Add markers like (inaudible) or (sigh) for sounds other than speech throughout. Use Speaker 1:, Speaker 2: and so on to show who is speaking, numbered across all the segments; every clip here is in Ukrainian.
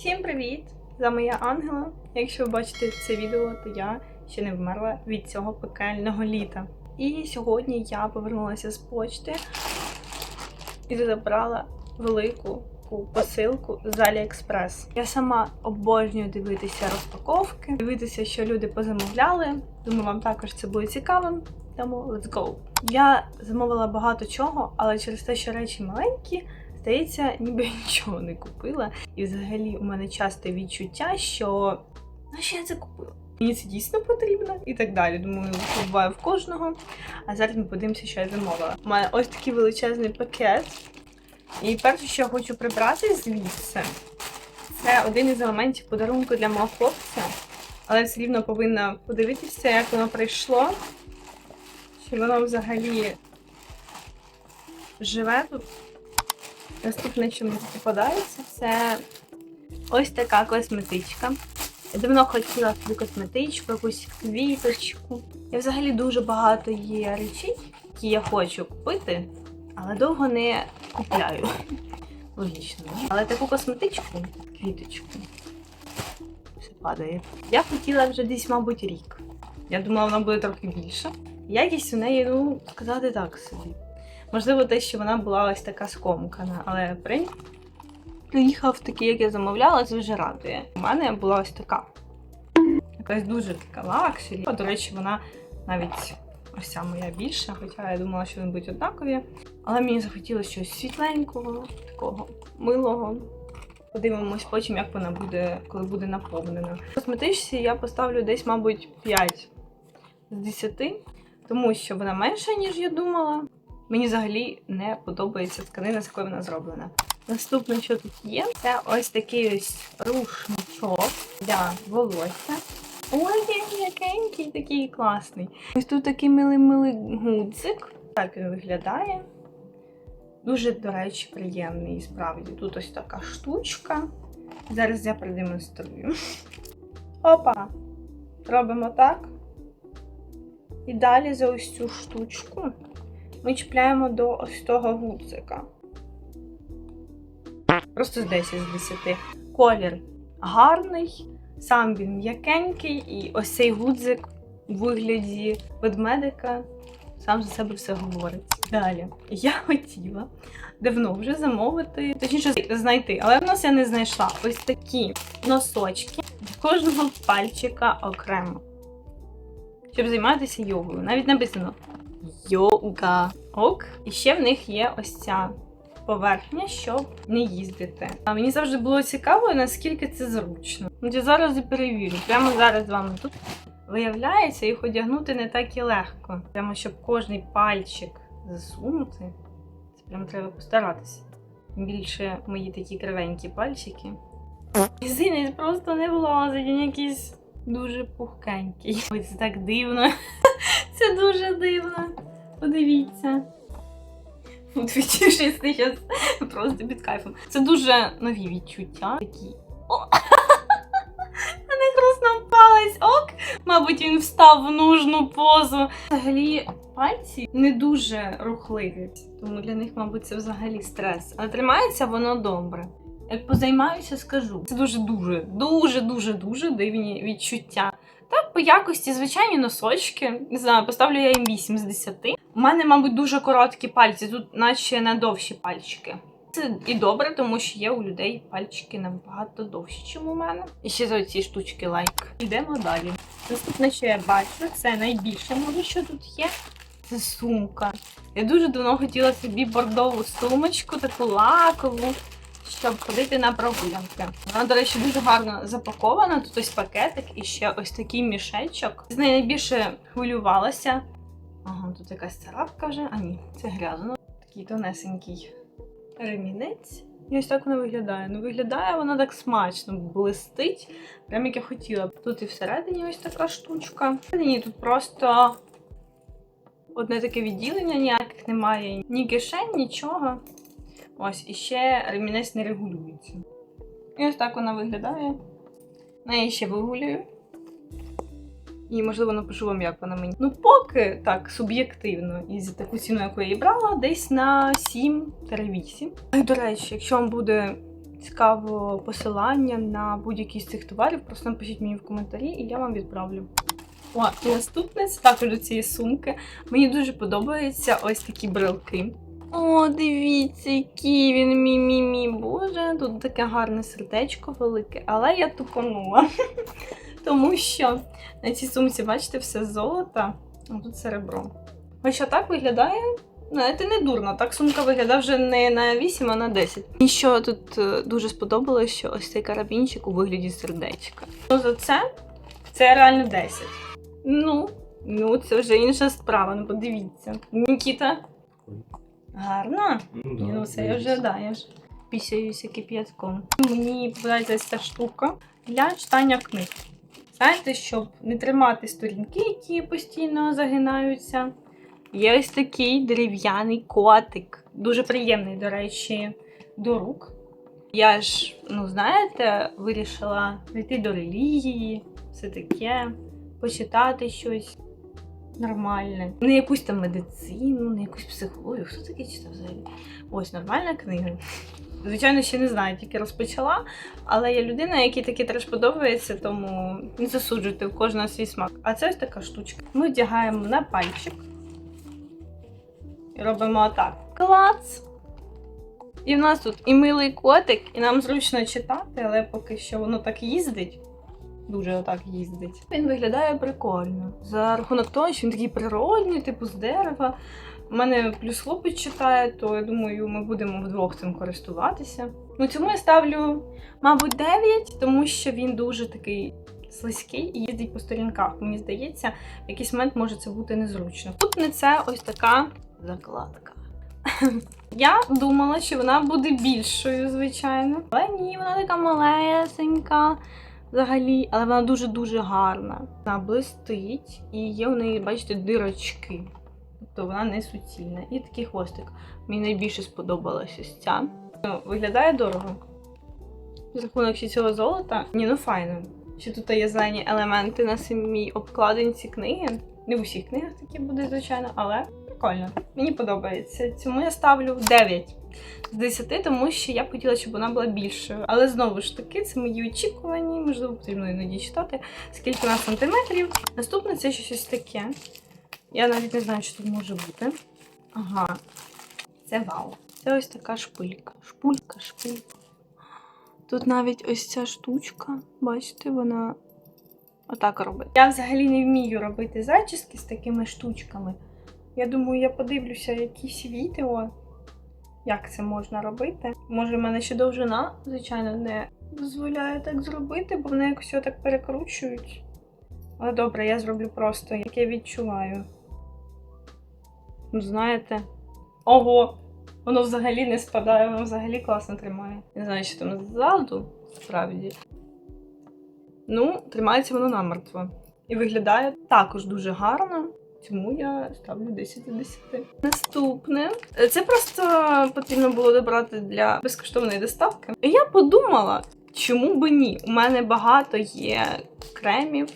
Speaker 1: Всім привіт! З вами я Ангела. Якщо ви бачите це відео, то я ще не вмерла від цього пекельного літа. І сьогодні я повернулася з почти і забрала велику посилку з Аліекспрес. Я сама обожнюю дивитися розпаковки, дивитися, що люди позамовляли. Думаю, вам також це буде цікавим. Тому let's go! Я замовила багато чого, але через те, що речі маленькі, здається, (laughs) ніби я нічого не купила. І взагалі у мене часто відчуття, що на що я це купила? Мені це дійсно потрібно і так далі. Думаю, це буває в кожного. А зараз ми подивимося, що я замовила. У мене ось такий величезний пакет. І перше, що я хочу прибрати звідси, це один із елементів подарунку для мого хлопця. Але все рівно повинна подивитися, як воно прийшло. Чи воно взагалі живе тут. Наступне, що мені попадається, це ось така косметичка. Я давно хотіла собі косметичку, якусь квіточку. Я взагалі дуже багато є речей, які я хочу купити, але довго не купляю. Логічно. да? Але таку косметичку, квіточку, все падає. Я хотіла вже десь, мабуть, рік. Я думала, вона буде трохи більша. Якість у неї, ну, сказати так собі. Можливо, те, що вона була ось така скомкана, але принт приїхав такий, як я замовляла, це вже радує. У мене була ось така. Якась дуже така лакшері. До речі, вона навіть ось ця моя більша, хоча я думала, що вони будуть однакові. Але мені захотілося щось світленького, такого милого. Подивимось потім, як вона буде, коли буде наповнена. В косметичці я поставлю десь, мабуть, 5 з 10, тому що вона менша, ніж я думала. Мені взагалі не подобається тканина, з якої вона зроблена. Наступне, що тут є, це ось такий ось рушничок для волосся. Ой, який м'якенький, такий класний. Ось тут такий милий-милий гудзик. Так він виглядає. Дуже, до речі, приємний справді. Тут ось така штучка. Зараз я продемонструю. Опа! Робимо так. І далі за ось цю штучку ми чіпляємо до ось того гудзика. Просто з 10 з 10. Колір гарний, сам він м'якенький, і ось цей гудзик у вигляді ведмедика сам за себе все говорить. Далі, я хотіла давно вже замовити, точніше знайти, але в нас я не знайшла ось такі носочки для кожного пальчика окремо. Щоб займатися йогою. Навіть написано йога. Ок. І ще в них є ось ця поверхня, щоб не їздити. А мені завжди було цікаво, наскільки це зручно. Ну, я зараз і перевірю. Прямо зараз з вами тут виявляється, їх одягнути не так і легко. Прямо щоб кожний пальчик засунути. Це прямо треба постаратися. Більше мої такі кривенькі пальчики. Мізинець просто не влазить, він якийсь дуже пухкенький. Ой, це так дивно. (laughs) Це дуже дивно. Подивіться. Двічі зараз просто під кайфом. Це дуже нові відчуття. Такі. О! Мене хруснув палець. Ок. Мабуть, він встав в нужну позу. Взагалі, пальці не дуже рухливі, тому для них, мабуть, це взагалі стрес. Але тримається воно добре. Як позаймаюся, скажу. Це дуже дуже, дуже, дуже, дуже дивні відчуття. Так, по якості звичайні носочки. Не знаю, поставлю я їм 8 з 10. У мене, мабуть, дуже короткі пальці, тут наче не довші пальчики. Це і добре, тому що є у людей пальчики набагато довші, ніж у мене. І ще за ці штучки лайк. Йдемо далі. Наступне, що я бачу, це найбільше, може, що тут є. Це сумка. Я дуже давно хотіла собі бордову сумочку, таку лакову щоб ходити на прогулянки. Вона, до речі, дуже гарно запакована. Тут ось пакетик і ще ось такий мішечок. З нею найбільше хвилювалася. Ага, тут якась царапка вже. А ні, це грязно. Такий тонесенький ремінець. І ось так вона виглядає. Ну, виглядає вона так смачно, блистить, прям як я хотіла. Тут і всередині ось така штучка. Всередині тут просто одне таке відділення, ніяких немає, ні кишень, нічого. Ось, і ще ремінець не регулюється. І ось так вона виглядає. На її ще вигулюю. І, можливо, напишу вам, як вона мені. Ну, поки так, суб'єктивно, і за таку ціну, яку я її брала, десь на 7-8. І, до речі, якщо вам буде цікаво посилання на будь-які з цих товарів, просто напишіть мені в коментарі, і я вам відправлю. О, і наступне це також до цієї сумки. Мені дуже подобаються ось такі брелки. О, дивіться, який він мі-мі-мі. Боже, тут таке гарне сердечко велике, але я тупанула. (laughs) Тому що на цій сумці, бачите, все золото, а тут серебро. Ось що так виглядає. Знаєте, не дурно. Так сумка виглядає вже не на 8, а на 10. І що тут е, дуже сподобалось, що ось цей карабінчик у вигляді сердечка. Ну за це це реально 10. Ну, ну це вже інша справа. Ну подивіться. Нікіта. Гарно?
Speaker 2: Ну,
Speaker 1: Ні, ну це я вже да, я вже пісяюся кип'ятком. Мені попадається ця штука для читання книг. Знаєте, щоб не тримати сторінки, які постійно загинаються. Є ось такий дерев'яний котик. Дуже приємний, до речі, до рук. Я ж, ну знаєте, вирішила прийти до релігії, все таке, почитати щось нормальне. Не якусь там медицину, не якусь психологію. Хто таке читав взагалі? Ось нормальна книга. Звичайно, ще не знаю, тільки розпочала. Але я людина, якій таке теж подобається, тому не засуджуйте у кожного свій смак. А це ось така штучка. Ми вдягаємо на пальчик. І робимо отак. Клац! І в нас тут і милий котик, і нам зручно читати, але поки що воно так їздить. Дуже отак їздить. Він виглядає прикольно. За рахунок того, що він такий природний, типу з дерева. У мене плюс хлопець читає, то я думаю, ми будемо вдвох цим користуватися. Ну цьому я ставлю, мабуть, 9, тому що він дуже такий слизький і їздить по сторінках. Мені здається, в якийсь момент може це бути незручно. Тут не це ось така закладка. (laughs) Я думала, що вона буде більшою, звичайно. Але ні, вона така малесенька взагалі, але вона дуже-дуже гарна. Вона блистить і є у неї, бачите, дирочки. Тобто вона не суцільна. І такий хвостик. Мені найбільше сподобалась ось ця. Ну, виглядає дорого. За рахунок ще цього золота. Ні, ну файно. Що тут є зелені елементи на самій обкладинці книги. Не в усіх книгах такі буде, звичайно, але прикольно. Мені подобається. Цьому я ставлю 9 з 10, тому що я б хотіла, щоб вона була більшою. Але знову ж таки, це мої очікування, можливо, потрібно іноді читати, скільки вона сантиметрів. Наступне це щось таке. Я навіть не знаю, що тут може бути. Ага, це вау. Це ось така шпилька. Шпулька, шпилька. Тут навіть ось ця штучка, бачите, вона отак робить. Я взагалі не вмію робити зачіски з такими штучками. Я думаю, я подивлюся якісь відео, як це можна робити. Може, в мене ще довжина, звичайно, не дозволяє так зробити, бо вони якось отак перекручують. Але добре, я зроблю просто, як я відчуваю. Ну, знаєте. Ого! Воно взагалі не спадає, воно взагалі класно тримає. Не знаю, що там ззаду, справді. Ну, тримається воно намертво. І виглядає також дуже гарно. Тому я ставлю 10 з 10. Наступне. Це просто потрібно було добрати для безкоштовної доставки. І я подумала, чому би ні? У мене багато є кремів,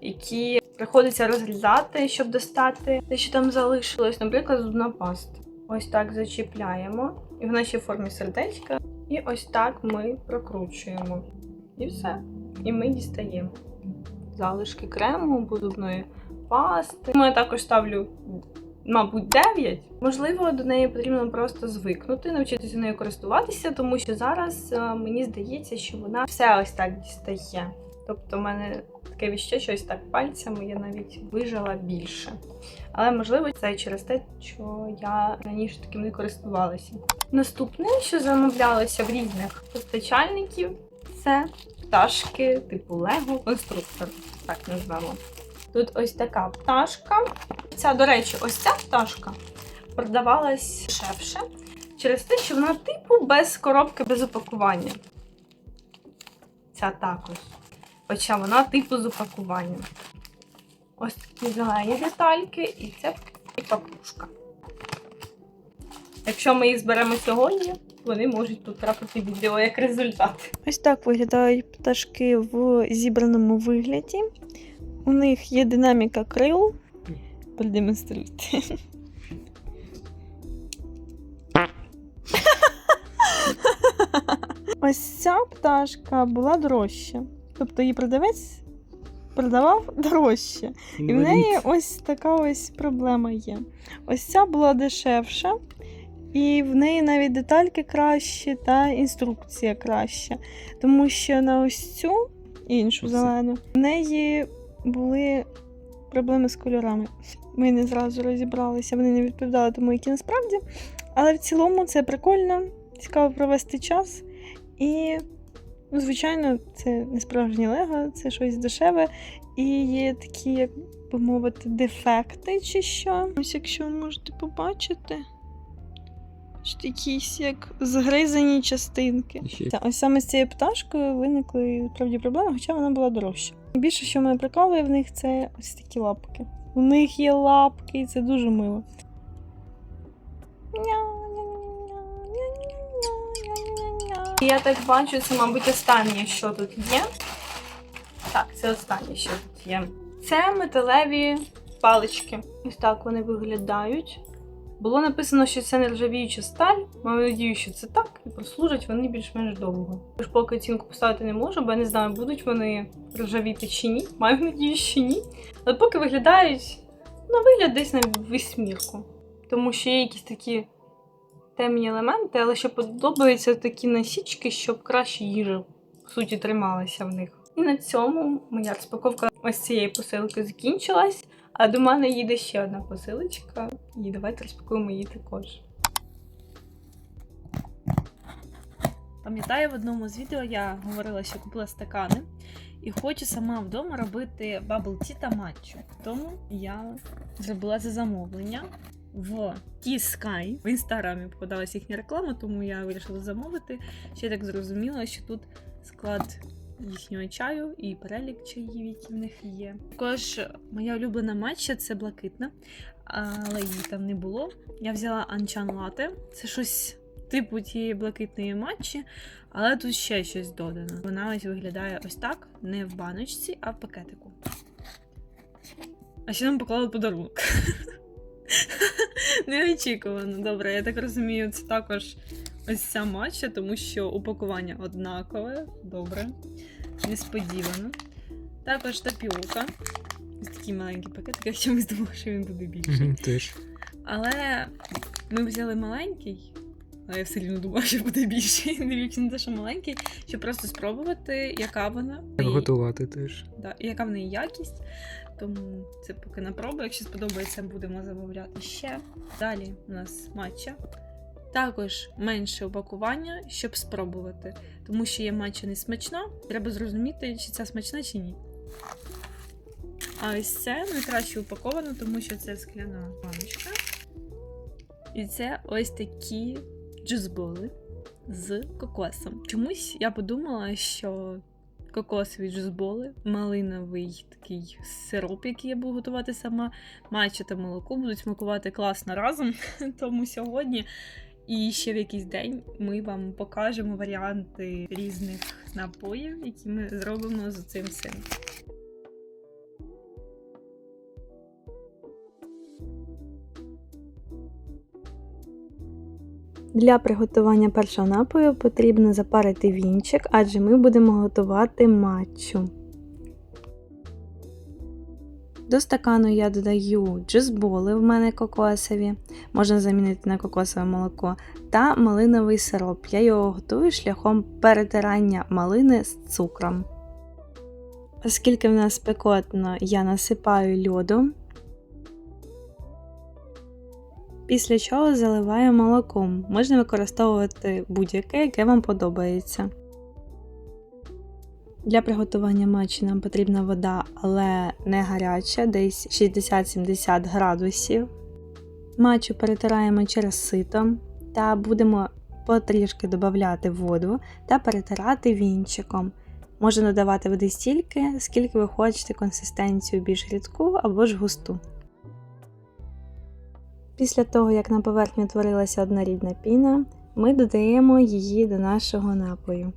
Speaker 1: які приходиться розрізати, щоб достати те, що там залишилось. Наприклад, зубна паста. Ось так зачіпляємо. І в формі сердечка. І ось так ми прокручуємо. І все. І ми дістаємо залишки крему, або зубної пасти. Тому я також ставлю, мабуть, 9. Можливо, до неї потрібно просто звикнути, навчитися нею користуватися, тому що зараз е, мені здається, що вона все ось так дістає. Тобто, в мене таке віще, що ось так пальцями я навіть вижила більше. Але можливо, це і через те, що я раніше таким не користувалася. Наступне, що замовлялося в різних постачальників, це пташки типу Лего конструктор, так назвемо. Тут ось така пташка. Ця, до речі, ось ця пташка продавалась дешевше через те, що вона типу без коробки, без упакування. Ця також. Хоча вона типу з упакуванням. Ось такі зелені детальки, і це папушка. Якщо ми їх зберемо сьогодні, вони можуть тут трапити відео як результат.
Speaker 3: Ось так виглядають пташки в зібраному вигляді. У них є динаміка крил. Продемонструйте. (laughs)
Speaker 1: ось ця пташка була дорожча. Тобто її продавець продавав дорожче. І в неї ось така ось проблема є. Ось ця була дешевша, і в неї навіть детальки кращі та інструкція краща. Тому що на ось цю іншу
Speaker 2: Оце.
Speaker 1: зелену в неї були проблеми з кольорами. Ми не зразу розібралися, вони не відповідали тому, які насправді. Але в цілому це прикольно, цікаво провести час. І, ну, звичайно, це не справжнє лего, це щось дешеве. І є такі, як би мовити, дефекти чи що. Ось якщо ви можете побачити. що Якісь як згризані частинки. Та, ось саме з цією пташкою виникли справді проблеми, хоча вона була дорожча. Більше, що мене прикалує в них, це ось такі лапки. У них є лапки, і це дуже мило.
Speaker 4: Я так бачу, це, мабуть, останнє, що тут є. Так, це останнє, що тут є. Це металеві палички. Ось так вони виглядають. Було написано, що це нержавіюча сталь. Маю надію, що це так, і прослужать вони більш-менш довго. Тож поки оцінку поставити не можу, бо я не знаю, будуть вони ржавіти чи ні. Маю надію, що ні. Але поки виглядають на вигляд десь на вісьмірку. Тому що є якісь такі темні елементи, але ще подобаються такі насічки, щоб краще їжа в суті трималася в них. І на цьому моя розпаковка ось цієї посилки закінчилась. А до мене їде ще одна посилочка, і давайте розпакуємо її також.
Speaker 5: Пам'ятаю, в одному з відео я говорила, що купила стакани і хочу сама вдома робити bubble tea та матчу. Тому я зробила це замовлення в Tea Sky. В інстаграмі попадалася їхня реклама, тому я вирішила замовити. Ще так зрозуміла, що тут склад їхнього чаю і перелік чаїв, які в них є. Також моя улюблена матча це блакитна, але її там не було. Я взяла анчан лате. Це щось типу тієї блакитної матчі, але тут ще щось додано. Вона ось виглядає ось так: не в баночці, а в пакетику. А ще нам поклали подарунок. (laughs) (laughs) Неочікувано. Добре, я так розумію, це також ось ця матча, тому що упакування однакове. Добре. Несподівано. Також тапіока. Ось такий маленький пакетик, я чомусь думала, що він буде більший.
Speaker 2: Теж.
Speaker 5: Але ми взяли маленький, але я все рівно думала, що буде більший, (laughs) дивлячись на те, що маленький, щоб просто спробувати, яка вона.
Speaker 2: Як
Speaker 5: і-
Speaker 2: готувати теж.
Speaker 5: Да, і яка в неї якість. Тому це поки на пробу. Якщо сподобається, будемо замовляти ще. Далі у нас матча. Також менше упакування, щоб спробувати. Тому що є матча не смачна. Треба зрозуміти, чи ця смачна, чи ні. А ось це найкраще упаковано, тому що це скляна баночка. І це ось такі джузболи з кокосом. Чомусь я подумала, що кокосові джузболи, малиновий такий сироп, який я буду готувати сама, матча та молоко будуть смакувати класно разом. (laughs) Тому сьогодні і ще в якийсь день ми вам покажемо варіанти різних напоїв, які ми зробимо з цим всім.
Speaker 1: Для приготування першого напою потрібно запарити вінчик, адже ми будемо готувати матчу. До стакану я додаю джузболи, в мене кокосові, можна замінити на кокосове молоко, та малиновий сироп. Я його готую шляхом перетирання малини з цукром. Оскільки в нас спекотно, я насипаю льоду, після чого заливаю молоком. Можна використовувати будь-яке, яке вам подобається. Для приготування матчі нам потрібна вода, але не гаряча, десь 60-70 градусів. Матчу перетираємо через сито та будемо потрішки додати воду та перетирати вінчиком. Можна додавати води стільки, скільки ви хочете консистенцію більш рідку або ж густу. Після того, як на поверхні утворилася однорідна піна, ми додаємо її до нашого напою.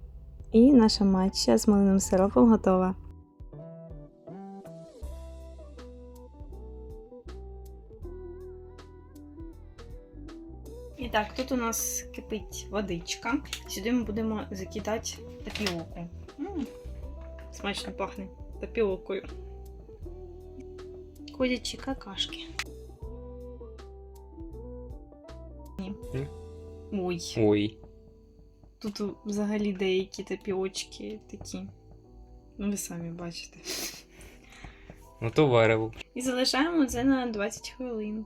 Speaker 1: І наша матча з малиним сиропом готова.
Speaker 4: І
Speaker 6: так, тут у нас кипить водичка. Сюди ми будемо закидати тапіоку. Смачно пахне тапіокою. Ходячі какашки. Ой.
Speaker 2: Ой.
Speaker 6: Тут взагалі деякі тапіочки такі. Ну, ви самі бачите.
Speaker 2: Ну то варево.
Speaker 6: І залишаємо це на 20 хвилин.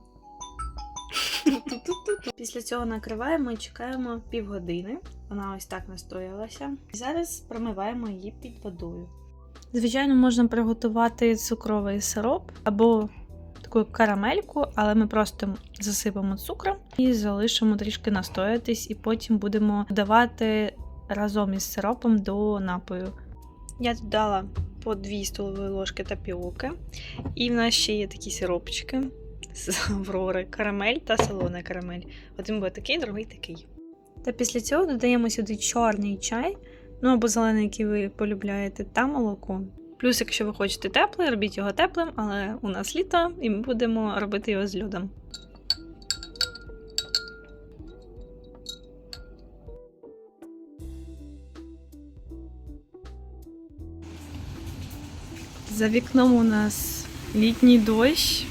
Speaker 6: Після цього накриваємо і чекаємо півгодини. Вона ось так настоялася. І зараз промиваємо її під водою.
Speaker 1: Звичайно, можна приготувати цукровий сироп або таку карамельку, але ми просто засипемо цукром і залишимо трішки настоятись, і потім будемо додавати разом із сиропом до напою. Я додала по 2 столові ложки тапіоки, і в нас ще є такі сиропчики з Аврори, карамель та солона карамель. Один буде такий, другий такий. Та після цього додаємо сюди чорний чай, ну або зелений, який ви полюбляєте, та молоко. Плюс, якщо ви хочете теплий, робіть його теплим, але у нас літо, і ми будемо робити його з льодом. За вікном у нас літній дощ,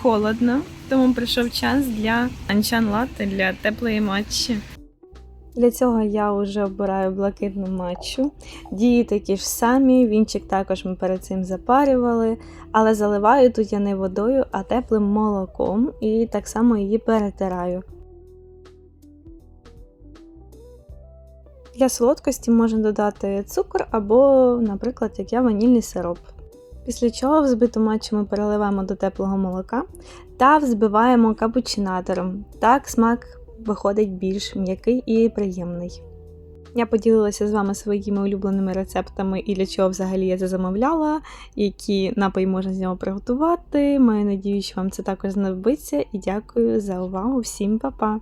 Speaker 1: холодно, тому прийшов час для анчан латте, для теплої матчі. Для цього я вже обираю блакитну матчу. Дії такі ж самі, вінчик також ми перед цим запарювали, але заливаю тут я не водою, а теплим молоком і так само її перетираю. Для солодкості можна додати цукор або, наприклад, як я ванільний сироп. Після чого взбиту матчу ми переливаємо до теплого молока та взбиваємо капучинатором. Так смак виходить більш м'який і приємний. Я поділилася з вами своїми улюбленими рецептами і для чого взагалі я це замовляла, які напої можна з нього приготувати. Маю надію, що вам це також знадобиться і дякую за увагу. Всім па-па!